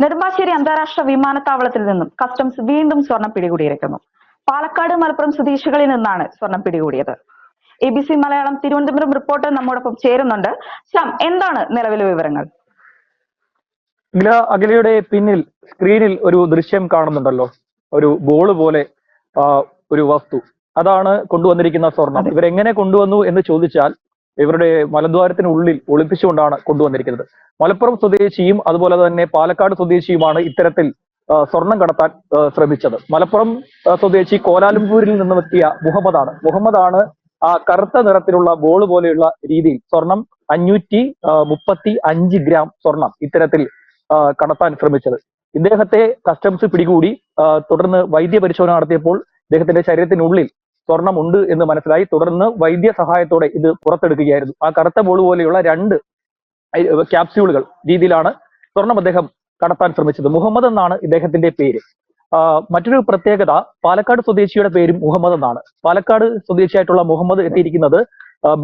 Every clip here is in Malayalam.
നെടുമ്പാശ്ശേരി അന്താരാഷ്ട്ര വിമാനത്താവളത്തിൽ നിന്നും കസ്റ്റംസ് വീണ്ടും സ്വർണം പിടികൂടിയിരിക്കുന്നു. പാലക്കാട് മലപ്പുറം സ്വദേശികളിൽ നിന്നാണ് സ്വർണം പിടികൂടിയത്. A B C Malayalam Thiruvananthapuram report നമ്മോടൊപ്പം ചേരുന്നുണ്ട്. ശ്യാം എന്താണ് നിലവിലെ വിവരങ്ങൾ? അഖില അഖിലയുടെ പിന്നിൽ സ്ക്രീനിൽ ഒരു ദൃശ്യം കാണുന്നുണ്ടല്ലോ. ഒരു ബോൾ പോലെ ഒരു വസ്തു. അതാണ് കൊണ്ടുവന്നിരിക്കുന്ന സ്വർണം. ഇവരെങ്ങനെ കൊണ്ടുവന്നു എന്ന് ചോദിച്ചാൽ ഇവരുടെ മലദ്വാരത്തിനുള്ളിൽ ഒളിപ്പിച്ചുകൊണ്ടാണ് കൊണ്ടുവന്നിരിക്കുന്നത്. മലപ്പുറം സ്വദേശിയും അതുപോലെ തന്നെ പാലക്കാട് സ്വദേശിയുമാണ് ഇത്തരത്തിൽ സ്വർണം കടത്താൻ ശ്രമിച്ചത്. മലപ്പുറം സ്വദേശി കോലാലംപൂരിൽ നിന്നെത്തിയ മുഹമ്മദാണ്. മുഹമ്മദാണ് ആ കറുത്ത നിറത്തിലുള്ള ബോൾ പോലെയുള്ള രീതിയിൽ സ്വർണം അഞ്ഞൂറ്റി മുപ്പത്തി അഞ്ച് ഗ്രാം സ്വർണം ഇത്തരത്തിൽ കടത്താൻ ശ്രമിച്ചത്. ഇദ്ദേഹത്തെ കസ്റ്റംസ് പിടികൂടി തുടർന്ന് വൈദ്യ പരിശോധന നടത്തിയപ്പോൾ ഇദ്ദേഹത്തിന്റെ ശരീരത്തിനുള്ളിൽ സ്വർണം ഉണ്ട് എന്ന് മനസ്സിലായി. തുടർന്ന് വൈദ്യ സഹായത്തോടെ ഇത് പുറത്തെടുക്കുകയായിരുന്നു. ആ കറുത്ത ബോൾ പോലെയുള്ള രണ്ട് ക്യാപ്സ്യൂളുകൾ രീതിയിലാണ് സ്വർണം അദ്ദേഹം കടത്താൻ ശ്രമിച്ചത്. മുഹമ്മദ് എന്നാണ് ഇദ്ദേഹത്തിന്റെ പേര്. മറ്റൊരു പ്രത്യേകത പാലക്കാട് സ്വദേശിയുടെ പേരും മുഹമ്മദ് എന്നാണ്. പാലക്കാട് സ്വദേശിയായിട്ടുള്ള മുഹമ്മദ് എത്തിയിരിക്കുന്നത്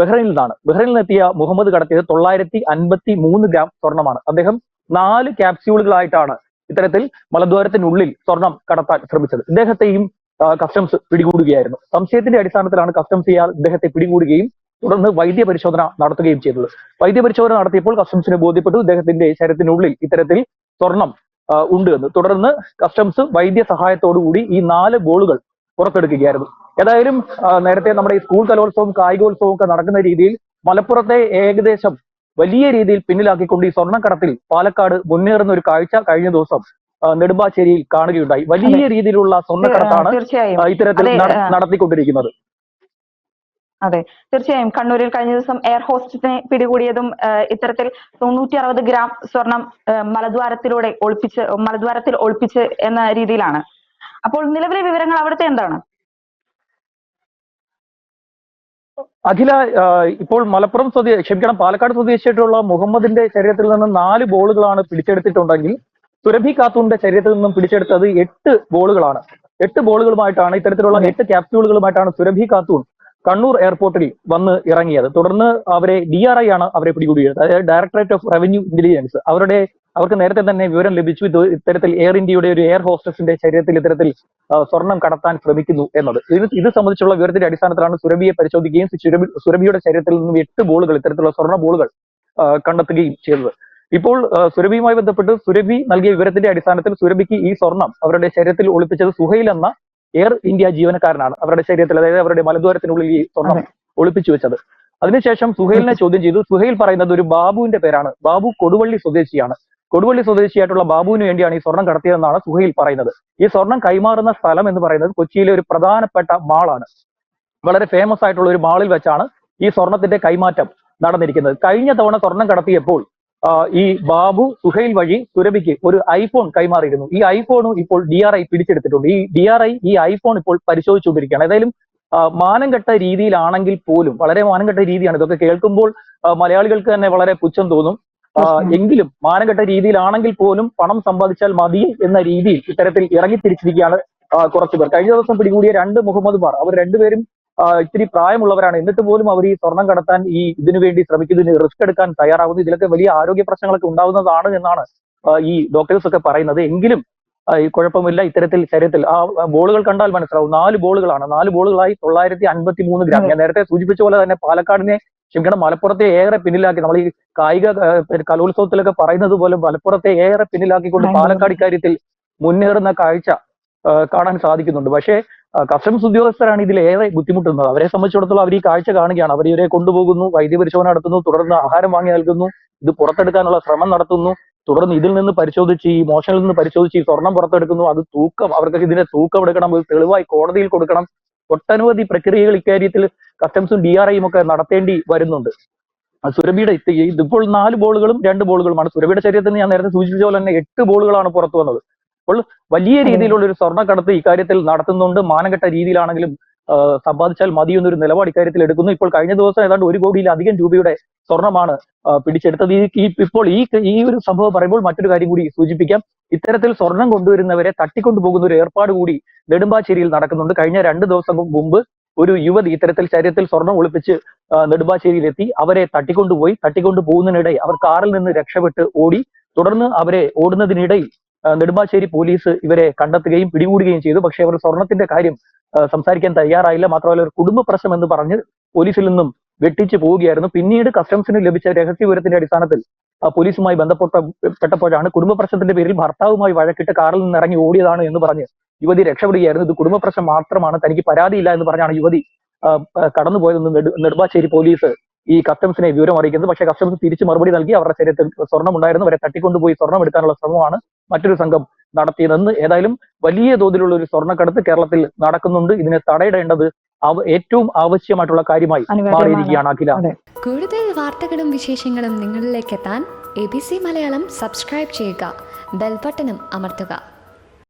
ബഹ്റൈനിൽ നിന്നാണ്. ബഹ്റൈനിൽ നിന്നെത്തിയ മുഹമ്മദ് കടത്തിയത് തൊള്ളായിരത്തി അൻപത്തി മൂന്ന് ഗ്രാം സ്വർണമാണ്. അദ്ദേഹം നാല് ക്യാപ്സ്യൂളുകളായിട്ടാണ് ഇത്തരത്തിൽ മലദ്വാരത്തിനുള്ളിൽ സ്വർണം കടത്താൻ ശ്രമിച്ചത്. ഇദ്ദേഹത്തെയും കസ്റ്റംസ് പിടികൂടുകയായിരുന്നു. സംശയത്തിന്റെ അടിസ്ഥാനത്തിലാണ് കസ്റ്റംസ് ഇയാൾ ഇദ്ദേഹത്തെ പിടികൂടുകയും തുടർന്ന് വൈദ്യ പരിശോധന നടത്തുകയും ചെയ്തത്. വൈദ്യ പരിശോധന നടത്തിയപ്പോൾ കസ്റ്റംസിന് ബോധ്യപ്പെട്ടു ഇദ്ദേഹത്തിന്റെ ശരീരത്തിനുള്ളിൽ ഇത്തരത്തിൽ സ്വർണം ഉണ്ട് എന്ന്. തുടർന്ന് കസ്റ്റംസ് വൈദ്യ സഹായത്തോടുകൂടി ഈ നാല് ബോളുകൾ പുറത്തെടുക്കുകയായിരുന്നു. ഏതായാലും നേരത്തെ നമ്മുടെ ഈ സ്കൂൾ കലോത്സവം കായികോത്സവം ഒക്കെ നടക്കുന്ന രീതിയിൽ മലപ്പുറത്തെ ഏകദേശം വലിയ രീതിയിൽ പിന്നിലാക്കിക്കൊണ്ട് ഈ സ്വർണക്കടത്തിൽ പാലക്കാട് മുന്നേറുന്ന ഒരു കാഴ്ച കഴിഞ്ഞ ദിവസം നെടുമ്പാശ്ശേരിയിൽ കാണുകയുണ്ടായി. വലിയ രീതിയിലുള്ള സ്വർണക്കടത്താണ് ഇത്തരത്തിൽ. നടത്തിക്കൊണ്ടിരിക്കുന്നത്. അതെ തീർച്ചയായും. കണ്ണൂരിൽ കഴിഞ്ഞ ദിവസം എയർ ഹോസ്റ്റസിനെ പിടികൂടിയതും ഇത്തരത്തിൽ തൊണ്ണൂറ്റി അറുപത് ഗ്രാം സ്വർണം മലദ്വാരത്തിലൂടെ ഒളിപ്പിച്ച് മലദ്വാരത്തിൽ ഒളിപ്പിച്ച് എന്ന രീതിയിലാണ്. അപ്പോൾ നിലവിലെ വിവരങ്ങൾ അവിടുത്തെ എന്താണ്? അഖില ഇപ്പോൾ മലപ്പുറം സ്വദേശി ക്ഷമിക്കണം പാലക്കാട് സ്വദേശിയായിട്ടുള്ള മുഹമ്മദിന്റെ ശരീരത്തിൽ നിന്ന് നാല് ബോളുകളാണ് പിടിച്ചെടുത്തിട്ടുണ്ടെങ്കിൽ സുരഭി ഖാത്തൂണിന്റെ ശരീരത്തിൽ നിന്നും പിടിച്ചെടുത്തത് എട്ട് ബോളുകളാണ്. എട്ട് ബോളുകളുമായിട്ടാണ് ഇത്തരത്തിലുള്ള എട്ട് ക്യാപ്സ്യൂളുകളുമായിട്ടാണ് സുരഭി ഖാത്തൂൺ കണ്ണൂർ എയർപോർട്ടിൽ വന്ന് ഇറങ്ങിയത്. തുടർന്ന് അവരെ ഡി ആർ ഐ ആണ് അവരെ പിടികൂടിയത്. അതായത് ഡയറക്ടറേറ്റ് ഓഫ് റവന്യൂ ഇന്റലിജൻസ് അവരുടെ അവർക്ക് നേരത്തെ തന്നെ വിവരം ലഭിച്ചു. ഇത് ഇത്തരത്തിൽ എയർ ഇന്ത്യയുടെ ഒരു എയർ ഹോസ്റ്റസിന്റെ ശരീരത്തിൽ ഇത്തരത്തിൽ സ്വർണം കടത്താൻ ശ്രമിക്കുന്നു എന്നത്. ഇത് ഇത് സംബന്ധിച്ചുള്ള വിവരത്തിന്റെ അടിസ്ഥാനത്തിലാണ് സുരഭിയെ പരിശോധിക്കുകയും സുരഭി സുരഭിയുടെ ശരീരത്തിൽ നിന്നും എട്ട് ബോളുകൾ ഇത്തരത്തിലുള്ള സ്വർണ ബോളുകൾ കണ്ടെത്തുകയും ചെയ്തത്. ഇപ്പോൾ സുരഭിയുമായി ബന്ധപ്പെട്ട് സുരഭി നൽകിയ വിവരത്തിന്റെ അടിസ്ഥാനത്തിൽ സുരഭിക്ക് ഈ സ്വർണം അവരുടെ ശരീരത്തിൽ ഒളിപ്പിച്ചത് സുഹൈൽ എന്ന എയർ ഇന്ത്യ ജീവനക്കാരനാണ് അവരുടെ ശരീരത്തിൽ അതായത് അവരുടെ മലദ്വാരത്തിനുള്ളിൽ ഈ സ്വർണം ഒളിപ്പിച്ചു വെച്ചത്. അതിനുശേഷം സുഹൈലിനെ ചോദ്യം ചെയ്തു. സുഹൈൽ പറയുന്നത് ഒരു ബാബുവിന്റെ പേരാണ്. ബാബു കൊടുവള്ളി സ്വദേശിയാണ്. കൊടുവള്ളി സ്വദേശിയായിട്ടുള്ള ബാബുവിന് വേണ്ടിയാണ് ഈ സ്വർണം കടത്തിയതെന്നാണ് സുഹൈൽ പറയുന്നത്. ഈ സ്വർണം കൈമാറുന്ന സ്ഥലം എന്ന് പറയുന്നത് കൊച്ചിയിലെ ഒരു പ്രധാനപ്പെട്ട മാളാണ്. വളരെ ഫേമസ് ആയിട്ടുള്ള ഒരു മാളിൽ വെച്ചാണ് ഈ സ്വർണത്തിന്റെ കൈമാറ്റം നടന്നിരിക്കുന്നത്. കഴിഞ്ഞ തവണ സ്വർണം കടത്തിയപ്പോൾ ഈ ബാബു സുഹൈൽ വഴി സുരഭിക്ക് ഒരു ഐഫോൺ കൈമാറിയിരുന്നു. ഈ ഐഫോണും ഇപ്പോൾ ഡി ആർ ഐ പിടിച്ചെടുത്തിട്ടുണ്ട്. ഈ ഡി ആർ ഐ ഈ ഐഫോൺ ഇപ്പോൾ പരിശോധിച്ചുകൊണ്ടിരിക്കുകയാണ്. ഏതായാലും മാനം കെട്ട രീതിയിലാണെങ്കിൽ പോലും വളരെ മാനം കെട്ട രീതിയാണ്. ഇതൊക്കെ കേൾക്കുമ്പോൾ മലയാളികൾക്ക് തന്നെ വളരെ പുച്ഛം തോന്നും. എങ്കിലും മാനം കെട്ട രീതിയിലാണെങ്കിൽ പോലും പണം സമ്പാദിച്ചാൽ മതി എന്ന രീതിയിൽ ഇത്തരത്തിൽ ഇറങ്ങിത്തിരിച്ചിരിക്കുകയാണ് ആ, കുറച്ചുപേർ. കഴിഞ്ഞ ദിവസം പിടികൂടിയ രണ്ട് മുഹമ്മദ്മാർ അവർ രണ്ടുപേരും ഇത്തിരി പ്രായമുള്ളവരാണ്. എന്നിട്ട് പോലും അവർ ഈ സ്വർണം കടത്താൻ ഈ ഇതിനു വേണ്ടി ശ്രമിക്കുന്നതിന് റിസ്ക് എടുക്കാൻ തയ്യാറാവുന്നു. ഇതിലൊക്കെ വലിയ ആരോഗ്യ പ്രശ്നങ്ങളൊക്കെ ഉണ്ടാവുന്നതാണ് എന്നാണ് ഈ ഡോക്ടേഴ്സ് ഒക്കെ പറയുന്നത്. എങ്കിലും ഈ കുഴപ്പമില്ല. ഇത്തരത്തിൽ ശരീരത്തിൽ ആ ബോളുകൾ കണ്ടാൽ മനസ്സിലാവും. നാല് ബോളുകളാണ്. നാല് ബോളുകളായി തൊള്ളായിരത്തി അൻപത്തി മൂന്ന് ഗ്രാം. ഞാൻ നേരത്തെ സൂചിപ്പിച്ച പോലെ തന്നെ പാലക്കാടിനെ ക്ഷമിക്കണം മലപ്പുറത്തെ ഏറെ പിന്നിലാക്കി. നമ്മൾ ഈ കായിക കലോത്സവത്തിലൊക്കെ പറയുന്നത് പോലെ മലപ്പുറത്തെ ഏറെ പിന്നിലാക്കിക്കൊണ്ട്. പാലക്കാട് ഇക്കാര്യത്തിൽ മുന്നേറുന്ന കാഴ്ച കാണാൻ സാധിക്കുന്നുണ്ട്. പക്ഷേ കസ്റ്റംസ് ഉദ്യോഗസ്ഥരാണ് ഇതിൽ ഏറെ ബുദ്ധിമുട്ടുന്നത്. അവരെ സംബന്ധിച്ചിടത്തോളം അവർ ഈ കാഴ്ച കാണുകയാണ്. അവർ ഇവരെ കൊണ്ടുപോകുന്നു വൈദ്യ പരിശോധന നടത്തുന്നു തുടർന്ന് ആഹാരം വാങ്ങി നൽകുന്നു ഇത് പുറത്തെടുക്കാനുള്ള ശ്രമം നടത്തുന്നു തുടർന്ന് ഇതിൽ നിന്ന് പരിശോധിച്ച് ഈ മോഷനിൽ നിന്ന് പരിശോധിച്ച് ഈ സ്വർണം പുറത്തെടുക്കുന്നു. അത് തൂക്കം അവർക്ക് ഇതിന്റെ തൂക്കം എടുക്കണം ഇത് തെളിവായി കോടതിയിൽ കൊടുക്കണം. ഒട്ടനവധി പ്രക്രിയകൾ ഇക്കാര്യത്തിൽ കസ്റ്റംസും ഡി ആർ ഐയും ഒക്കെ നടത്തേണ്ടി വരുന്നുണ്ട്. സുരഭിയുടെ ഇത് ഇതിപ്പോൾ നാല് ബോളുകളും രണ്ട് ബോളുകളുമാണ്. സുരഭിയുടെ ശരീരത്തിൽ ഞാൻ നേരത്തെ സൂചിപ്പിച്ച പോലെ തന്നെ എട്ട് ബോളുകളാണ് പുറത്തു വന്നത്. അപ്പോൾ വലിയ രീതിയിലുള്ള ഒരു സ്വർണക്കടത്ത് ഇക്കാര്യത്തിൽ നടത്തുന്നുണ്ട്. മാനഘട്ട രീതിയിലാണെങ്കിലും സമ്പാദിച്ചാൽ മതി എന്നൊരു നിലപാട് ഇക്കാര്യത്തിൽ എടുക്കുന്നു. ഇപ്പോൾ കഴിഞ്ഞ ദിവസം ഏതാണ്ട് ഒരു കോടിയിലധികം രൂപയുടെ സ്വർണമാണ് പിടിച്ചെടുത്തത്. ഈ ഇപ്പോൾ ഈ ഈ ഒരു സംഭവം പറയുമ്പോൾ മറ്റൊരു കാര്യം കൂടി സൂചിപ്പിക്കാം. ഇത്തരത്തിൽ സ്വർണം കൊണ്ടുവരുന്നവരെ തട്ടിക്കൊണ്ടുപോകുന്ന ഒരു ഏർപ്പാട് കൂടി നെടുമ്പാശ്ശേരിയിൽ നടക്കുന്നുണ്ട്. കഴിഞ്ഞ രണ്ട് ദിവസം മുമ്പ് ഒരു യുവതി ഇത്തരത്തിൽ ശരീരത്തിൽ സ്വർണം ഒളിപ്പിച്ച് നെടുമ്പാശ്ശേരിയിലെത്തി. അവരെ തട്ടിക്കൊണ്ടുപോയി. തട്ടിക്കൊണ്ടു പോകുന്നതിനിടെ അവർ കാറിൽ നിന്ന് രക്ഷപ്പെട്ട് ഓടി. തുടർന്ന് അവരെ ഓടുന്നതിനിടയിൽ നെടുമ്പാശ്ശേരി പോലീസ് ഇവരെ കണ്ടെത്തുകയും പിടികൂടുകയും ചെയ്തു. പക്ഷെ അവർ സ്വർണത്തിന്റെ കാര്യം സംസാരിക്കാൻ തയ്യാറായില്ല. മാത്രമല്ല ഒരു കുടുംബ പ്രശ്നം എന്ന് പറഞ്ഞ് പോലീസിൽ നിന്നും വെട്ടിച്ചു പോവുകയായിരുന്നു. പിന്നീട് കസ്റ്റംസിന് ലഭിച്ച രഹസ്യ വിവരത്തിന്റെ അടിസ്ഥാനത്തിൽ പോലീസുമായി ബന്ധപ്പെട്ട പെട്ടപ്പോഴാണ് കുടുംബ പ്രശ്നത്തിന്റെ പേരിൽ ഭർത്താവുമായി വഴക്കിട്ട് കാറിൽ നിന്ന് ഇറങ്ങി ഓടിയതാണ് എന്ന് പറഞ്ഞ് യുവതി രക്ഷപ്പെടുകയായിരുന്നു. ഇത് കുടുംബ പ്രശ്നം മാത്രമാണ് തനിക്ക് പരാതിയില്ല എന്ന് പറഞ്ഞാണ് യുവതി കടന്നുപോയതെന്ന് നെടുമ്പാശ്ശേരി പോലീസ് ഈ കസ്റ്റംസിനെ വിവരം അറിയിക്കുന്നത്. പക്ഷേ കസ്റ്റംസ് തിരിച്ച് മറുപടി നൽകി അവരുടെ ശരീരത്തിൽ സ്വർണം ഉണ്ടായിരുന്നു. അവരെ തട്ടിക്കൊണ്ടുപോയി സ്വർണം എടുക്കാനുള്ള ശ്രമമാണ് മറ്റൊരു സംഘം നടത്തിയതെന്ന് ഏതായാലും വലിയ തോതിലുള്ള ഒരു സ്വർണക്കടത്ത് കേരളത്തിൽ നടക്കുന്നുണ്ട്. ഇതിനെ തടയിടേണ്ടത് ഏറ്റവും ആവശ്യമായിട്ടുള്ള കാര്യമായി മാറിയിരിക്കുകയാണ് അഖില. അതെ. കൂടുതൽ വാർത്തകളും വിശേഷങ്ങളും നിങ്ങളിലേക്ക് എത്താൻ A B C Malayalam subscribe ചെയ്യുക. ബെൽബട്ടനും അമർത്തുക.